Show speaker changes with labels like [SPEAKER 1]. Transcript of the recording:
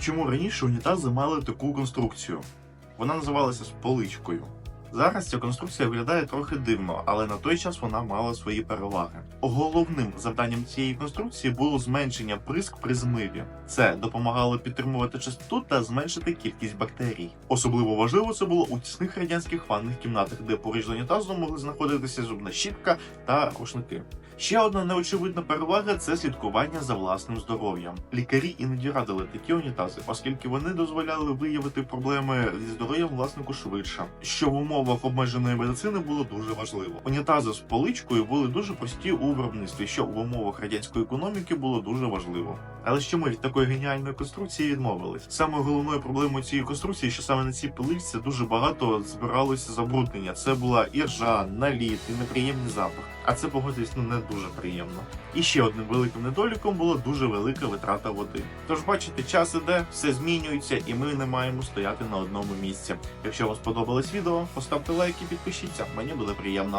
[SPEAKER 1] Чому раніше унітази мали таку конструкцію? Вона називалася споличкою. Зараз ця конструкція виглядає трохи дивно, але на той час вона мала свої переваги. Головним завданням цієї конструкції було зменшення приск при змиві. Це допомагало підтримувати чистоту та зменшити кількість бактерій. Особливо важливо це було у тісних радянських ванних кімнатах, де поруч з унітазом могли знаходитися зубна щітка та рушники. Ще одна неочевидна перевага це слідкування за власним здоров'ям. Лікарі іноді радили такі унітази, оскільки вони дозволяли виявити проблеми зі здоров'ям власнику швидше, що в умовах обмеженої медицини було дуже важливо. Унітази з поличкою були дуже прості у виробництві, що в умовах радянської економіки було дуже важливо. Але що ми від такої геніальної конструкції відмовились? Саме головною проблемою цієї конструкції, що саме на цій поличці дуже багато збиралося забруднення. Це була і ржа, наліт, і неприємний запах. А це погодитись ну не дуже приємно. І ще одним великим недоліком була дуже велика витрата води. Тож бачите, час іде, все змінюється, і ми не маємо стояти на одному місці. Якщо вам сподобалось відео, поставте лайк і підпишіться. Мені буде приємно.